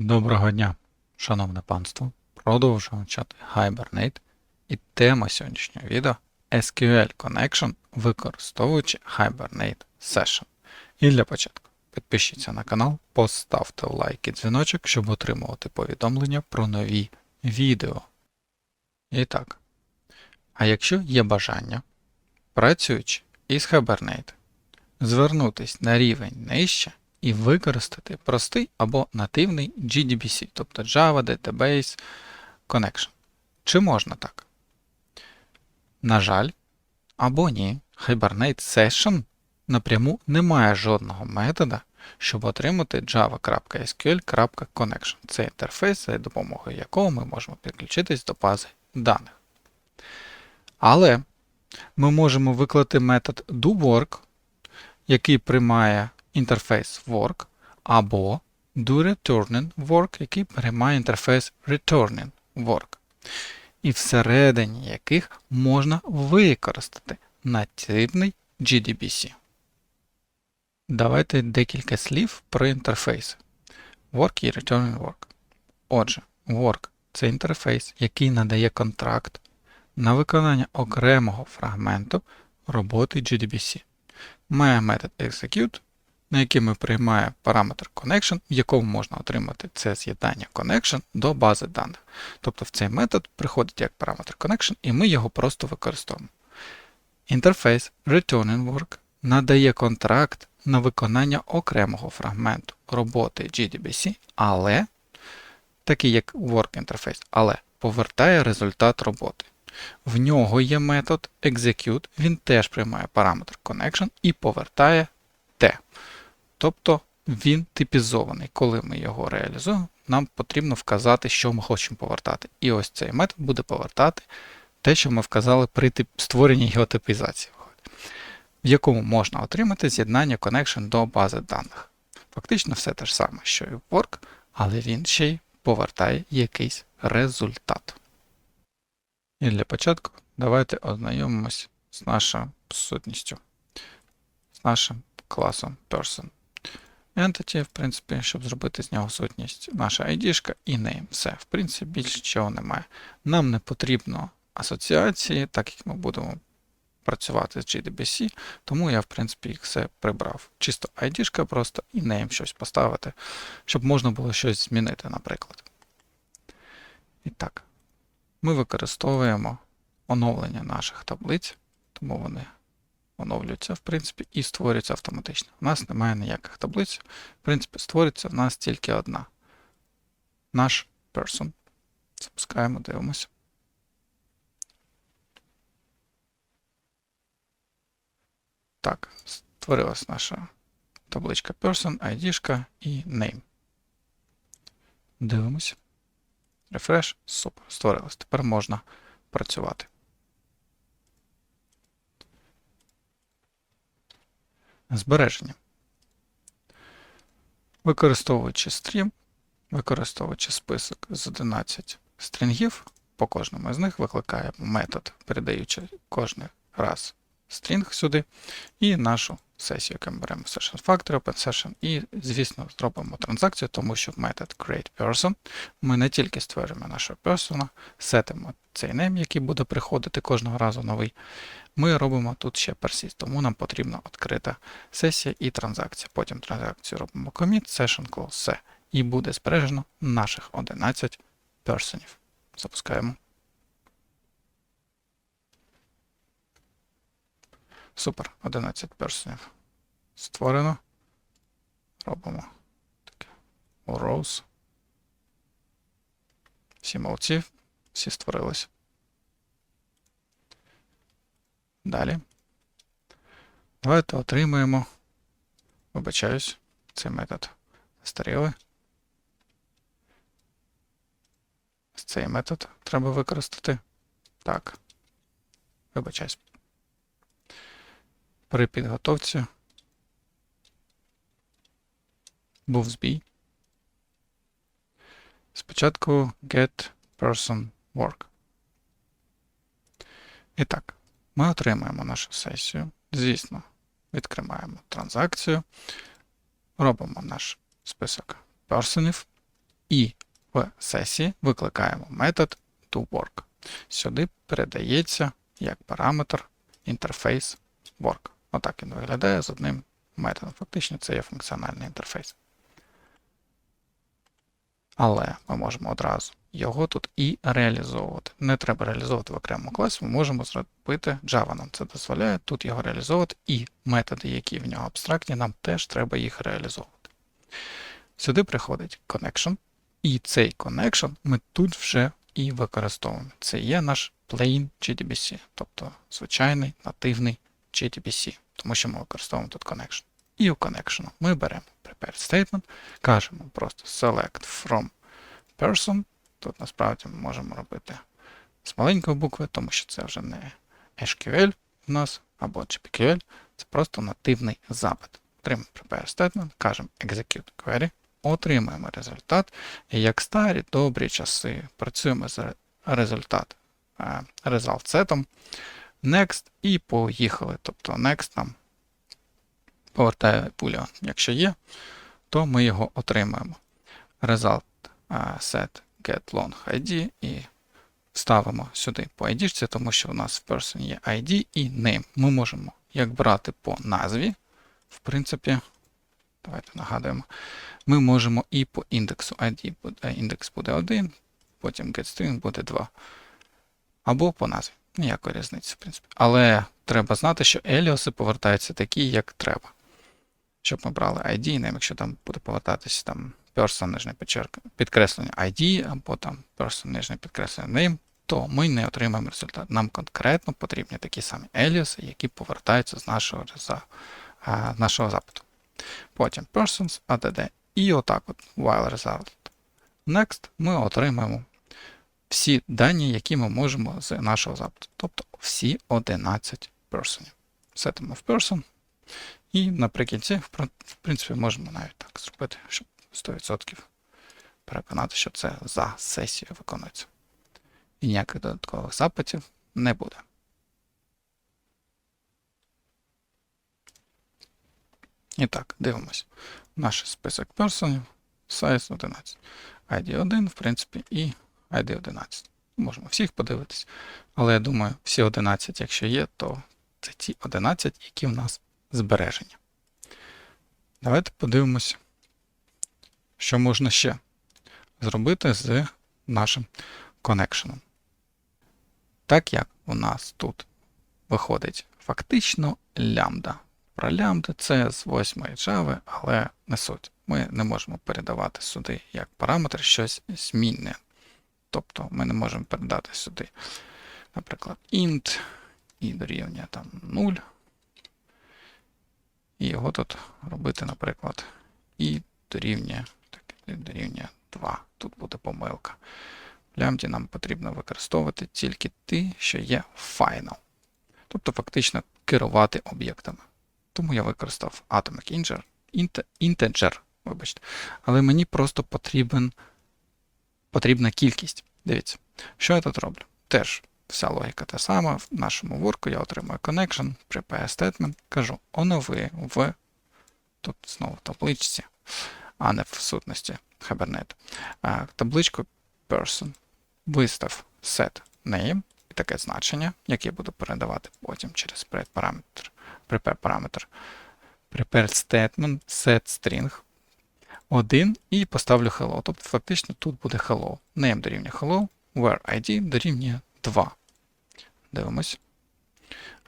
Доброго дня, шановне панство. Продовжуємо вчати Hibernate. І тема сьогоднішнього відео SQL Connection, використовуючи Hibernate Session. І для початку підпишіться на канал, поставте лайк і дзвіночок, щоб отримувати повідомлення про нові відео. І так. А якщо є бажання, працюючи із Hibernate, звернутись на рівень нижче і використати простий або нативний GDBC, тобто Java Database Connection. Чи можна так? На жаль, або ні, Hibernate Session напряму не має жодного метода, щоб отримати java.sql.connection. Це інтерфейс, за допомогою якого ми можемо підключитись до бази даних. Але ми можемо виклати метод doWork, який приймає інтерфейс work, або doReturning_work, який приймає інтерфейс returning work, і всередині яких можна використати нативний GDBC. Давайте декілька слів про інтерфейси. Work і returning work. Отже, work це інтерфейс, який надає контракт на виконання окремого фрагменту роботи GDBC. Має метод execute, на який ми приймаємо параметр connection, в якому можна отримати це з'єднання connection до бази даних. Тобто в цей метод приходить як параметр connection, і ми його просто використовуємо. Інтерфейс returning_work надає контракт на виконання окремого фрагменту роботи GDBC, але, такий як work interface, але повертає результат роботи. В нього є метод execute, він теж приймає параметр connection і повертає T. Тобто він типізований. Коли ми його реалізуємо, нам потрібно вказати, що ми хочемо повертати. І ось цей метод буде повертати те, що ми вказали при тип... створенні його типізації, в якому можна отримати з'єднання connection до бази даних. Фактично все те ж саме, що і в work, але він ще й повертає якийсь результат. І для початку давайте ознайомимось з нашою сутністю, з нашим класом person. Entity, в принципі, щоб зробити з нього сутність, наша ID і name. Все, в принципі, більше нічого немає. Нам не потрібно асоціації, так як ми будемо працювати з GDBC, тому я, в принципі, їх все прибрав. Чисто ID просто і name щось поставити, щоб можна було щось змінити, наприклад. І так, ми використовуємо оновлення наших таблиць, тому вони оновлюються, в принципі, і створюються автоматично. У нас немає ніяких таблиць. В принципі, створюється в нас тільки одна. Наш person. Запускаємо, дивимося. Так, створилась наша табличка person, ID і name. Дивимося. Refresh. Супер. Створилось. Тепер можна працювати. Збереження. Використовуючи стрім, використовуючи список з 11 стрінгів, по кожному з них викликаємо метод, передаючи кожний раз стрінг сюди, і нашу сесію, яку ми беремо Session Factory, Open Session, і, звісно, зробимо транзакцію, тому що в метод createPerson ми не тільки створюємо нашого персона, сетимо цей name, який буде приходити кожного разу новий. Ми робимо тут ще persist, тому нам потрібна відкрита сесія і транзакція. Потім транзакцію робимо commit, session close, все. І буде збережено наших 11 персонів. Запускаємо. Супер, 11 персонів. Створено. Робимо таке. Rows. Всі молодці, всі створились. Далі. Давайте отримаємо. Вибачаюсь, цей метод застарілий. Цей метод треба використати. Так. Вибачаюсь. При підготовці був збій. Спочатку get person work. І так, ми отримаємо нашу сесію. Звісно, відкриваємо транзакцію, робимо наш список персонів. І в сесії викликаємо метод toWork. Сюди передається як параметр інтерфейс work. Отак він виглядає з одним методом. Фактично, це є функціональний інтерфейс. Але ми можемо одразу його тут і реалізовувати. Не треба реалізовувати в окремому класі, ми можемо зробити Java нам це дозволяє тут його реалізовувати, і методи, які в нього абстрактні, нам теж треба їх реалізовувати. Сюди приходить connection, і цей connection ми тут вже і використовуємо. Це є наш plain GDBC, тобто звичайний нативний GDBC, тому що ми використовуємо тут connection. І у connection ми беремо prepare statement, кажемо просто select from person. Тут насправді ми можемо робити з маленької букви, тому що це вже не SQL в нас або GPQL, це просто нативний запит. Отримаємо prepare statement, кажемо execute query, отримаємо результат. І як старі добрі часи працюємо з результат сетом, next і поїхали. Тобто next нам повертає бульон. Якщо є, то ми його отримаємо. Result е, set get long ID і ставимо сюди по ID, тому що у нас в person є ID і name. Ми можемо як брати по назві, в принципі, давайте нагадуємо, ми можемо і по індексу ID індекс буде 1, потім getString буде 2. Або по назві. Ніякої різниці, в принципі. Але треба знати, що еліоси повертаються такі, як треба. Щоб ми брали ID, name, якщо там буде повертатися там person, нижнє підкреслення ID, або там person, нижнє підкреслення name, то ми не отримаємо результат. Нам конкретно потрібні такі самі еліоси, які повертаються з нашого, з нашого запиту. Потім persons, add, і отак от while result. Next ми отримаємо всі дані, які ми можемо з нашого запиту. Тобто всі 11 персонів. Сетимо в person. І наприкінці, в принципі, можемо навіть так зробити, щоб 100% переконати, що це за сесією виконується. І ніяких додаткових запитів не буде. І так, дивимось. Наш список персонів, size 11. ID 1, в принципі, і ID 11. Можемо всіх подивитись. Але я думаю, всі 11, якщо є, то це ті 11, які в нас збережені. Давайте подивимось, що можна ще зробити з нашим коннекшеном. Так як у нас тут виходить фактично лямбда. Про лямбда це з 8 Java, але не суть. Ми не можемо передавати сюди як параметр щось змінне. Тобто ми не можемо передати сюди, наприклад, int і дорівнює там 0. І його тут робити, наприклад, і дорівнює, так, дорівнює 2. Тут буде помилка. В лямбді нам потрібно використовувати тільки ті, що є final. Тобто фактично керувати об'єктами. Тому я використав Atomic Integer, integer, вибачте. Але мені просто потрібен, потрібна кількість. Дивіться, що я тут роблю? Теж вся логіка та сама. В нашому ворку я отримую connection, prepare statement, кажу онови в тут знову табличці, а не в сутності Hibernate. Табличку person вистав set name і таке значення, яке я буду передавати потім через параметр, prepare параметр prepare statement set string 1 і поставлю hello. Тобто фактично тут буде hello. Name дорівнює hello, where ID дорівнює 2. Дивимось.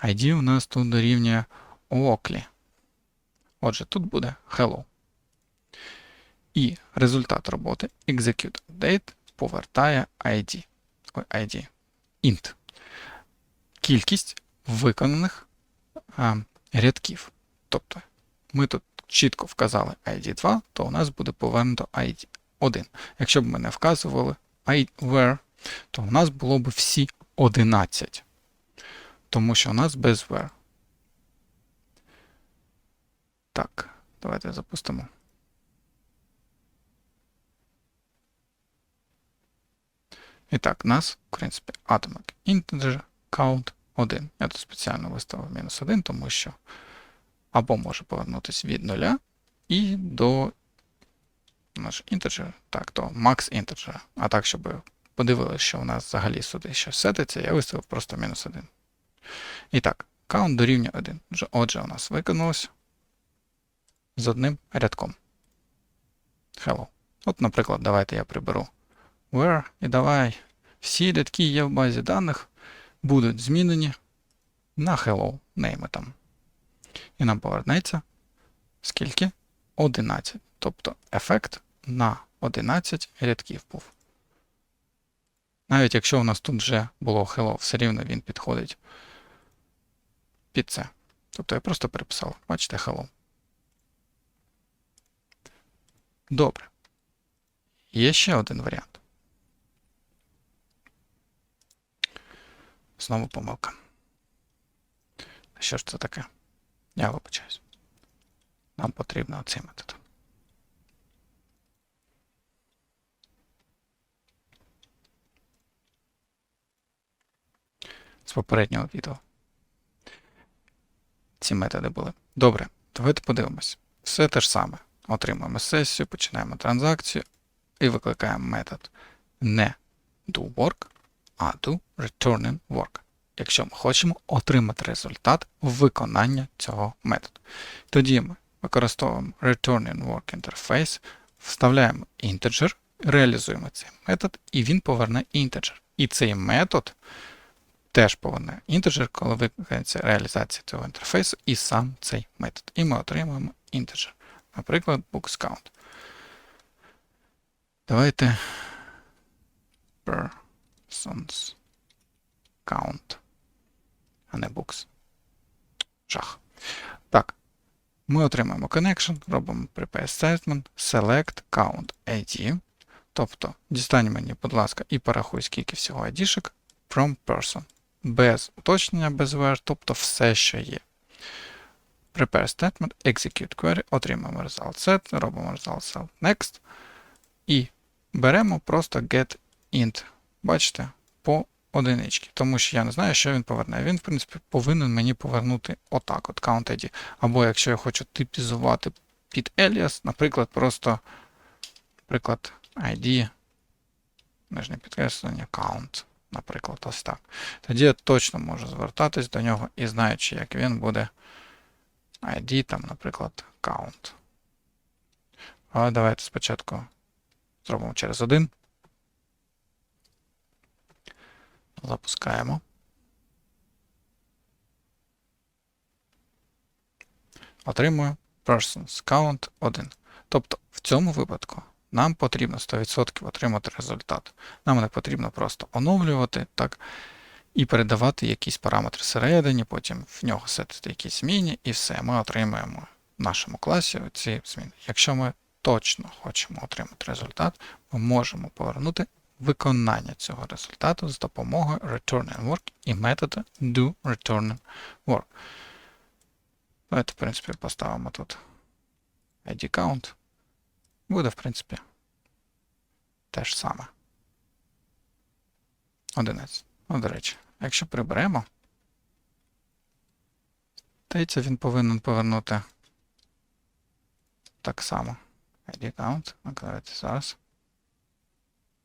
ID у нас тут дорівнює Оклі. Отже, тут буде hello. І результат роботи execute update повертає ID. Ой, ID. int. Кількість виконаних а, рядків. Тобто ми тут чітко вказали ID 2, то у нас буде повернуто ID 1. Якщо б ми не вказували where, то у нас було б всі 11. Тому що у нас без where. Так, давайте запустимо. І так, нас, в принципі, atomic integer count 1. Я тут спеціально виставив мінус 1, тому що або може повернутися від 0 і до наш інтеджер, так, то max інтеджер. А так, щоб подивилися, що у нас взагалі сюди щось сетиться, я виставив просто мінус 1. І так, count дорівнює 1. Отже, Отже, у нас виконалось з одним рядком. Hello. От, наприклад, давайте я приберу where і давай всі рядки є в базі даних будуть змінені на hello name там. І нам повернеться скільки? 11. Тобто ефект на 11 рядків був. Навіть якщо у нас тут вже було hello, все рівно він підходить під це. Тобто я просто переписав, бачите, hello. Добре. Є ще один варіант. Знову помилка. Що ж це таке? Я вибачаюсь. Нам потрібно оцей метод. З попереднього відео. Ці методи були. Добре, давайте подивимось. Все те ж саме. Отримуємо сесію, починаємо транзакцію і викликаємо метод не doWork, а do returning work. Якщо ми хочемо отримати результат виконання цього методу. Тоді ми використовуємо returning work interface, вставляємо integer, реалізуємо цей метод, і він поверне integer. І цей метод теж поверне integer, коли викликається реалізація цього інтерфейсу, і сам цей метод. І ми отримуємо integer. Наприклад, bookScount. Давайте persons count, а не books. Жах. Так. Ми отримаємо connection, робимо prepare statement, select count ID. Тобто, дістань мені, будь ласка, і порахуй, скільки всього ID-шек from person. Без уточнення, без where, тобто все, що є. Prepare statement, execute query, отримаємо result set, робимо result set next. І беремо просто get int. Бачите, по одинички. Тому що я не знаю, що він поверне. Він, в принципі, повинен мені повернути отак, от count ID. Або якщо я хочу типізувати під alias, наприклад, просто наприклад, ID, нижнє підкреслення, count. Наприклад, ось так. Тоді я точно можу звертатись до нього і знаючи, як він буде ID, там, наприклад, count. Але давайте спочатку зробимо через один. Запускаємо. Отримую persons count 1. Тобто в цьому випадку нам потрібно 100% отримати результат. Нам не потрібно просто оновлювати так, і передавати якісь параметри всередині, потім в нього сетити якісь зміни, і все, ми отримаємо в нашому класі ці зміни. Якщо ми точно хочемо отримати результат, ми можемо повернути виконання цього результату з допомогою returning work і методу do returning work. Давайте, в принципі, поставимо тут ID count. Буде, в принципі, те ж саме. 11. Ну, до речі, якщо приберемо, здається, він повинен повернути так само. ID count. Давайте зараз.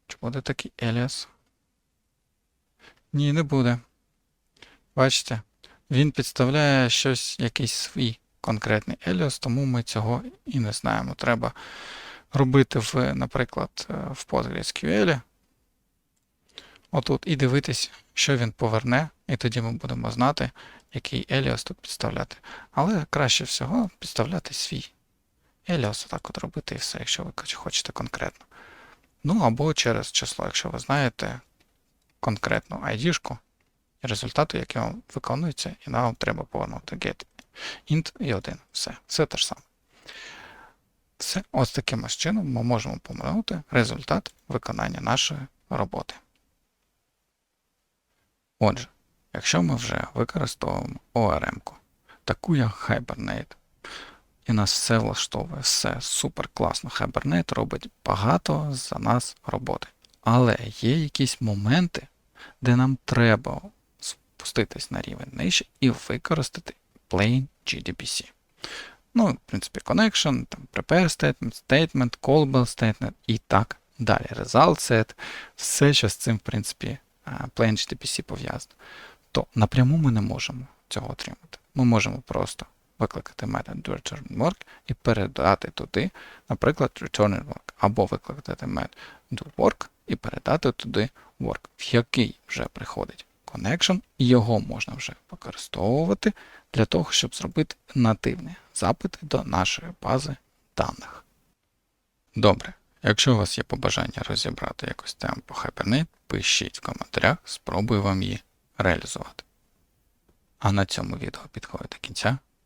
Чи буде такий alias? Ні, не буде. Бачите, він підставляє щось, якийсь свій конкретний alias, тому ми цього і не знаємо. Треба робити, в, наприклад, в PostgreSQL. Отут і дивитись, що він поверне, і тоді ми будемо знати, який alias тут підставляти. Але краще всього підставляти свій alias, отак от робити і все, якщо ви хочете конкретно. Ну або через число, якщо ви знаєте конкретну ID-шку і результати, які вам виконуються, і нам треба повернути get int і 1. Все, все те ж саме. Все, ось таким ось чином ми можемо повернути результат виконання нашої роботи. Отже, якщо ми вже використовуємо ORM, таку як Hibernate, і нас все влаштовує, все супер класно. Hibernate робить багато за нас роботи. Але є якісь моменти, де нам треба спуститись на рівень нижче і використати Plain GDBC. Ну, в принципі, connection, там, prepare statement, statement, callable statement і так далі. Result set, все, що з цим, в принципі, plain HTTPC пов'язано. То напряму ми не можемо цього отримати. Ми можемо просто викликати метод doReturnWork і передати туди, наприклад, returnWork, або викликати метод doWork і передати туди work, в який вже приходить connection, і його можна вже використовувати для того, щоб зробити нативні запити до нашої бази даних. Добре. Якщо у вас є побажання розібрати якусь тему по Hibernate, пишіть в коментарях, спробую вам її реалізувати. А на цьому відео підходить до кінця.